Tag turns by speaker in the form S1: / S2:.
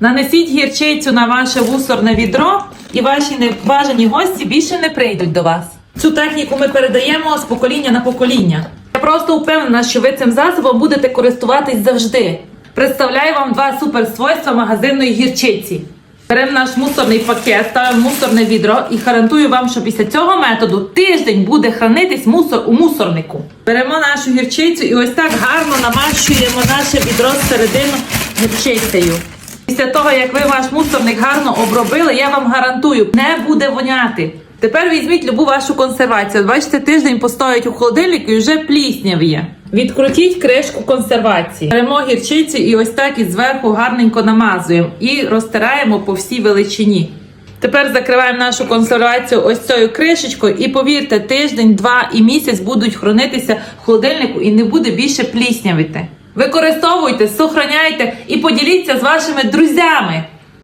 S1: Нанесіть гірчицю на ваше вусорне відро, і ваші небажані гості більше не прийдуть до вас. Цю техніку ми передаємо з покоління на покоління. Я просто впевнена, що ви цим засобом будете користуватись завжди. Представляю вам два суперсвойства магазинної гірчиці. Беремо наш мусорний пакет, ставимо мусорне відро і гарантую вам, що після цього методу тиждень буде хранитись мусор у мусорнику. Беремо нашу гірчицю і ось так гарно намащуємо наше відро зсередину гірчицею. Після того, як ви ваш мусорник гарно обробили, я вам гарантую, не буде воняти. Тепер візьміть любу вашу консервацію. Бачите, тиждень постоять у холодильнику і вже плісняв є. Відкрутіть кришку консервації. Беремо гірчицю і ось так і зверху гарненько намазуємо і розтираємо по всій величині. Тепер закриваємо нашу консервацію ось цією кришечкою, і повірте, тиждень, два і місяць будуть хранитися в холодильнику і не буде більше пліснявити. Використовуйте, сохраняйте і поділіться з вашими друзями.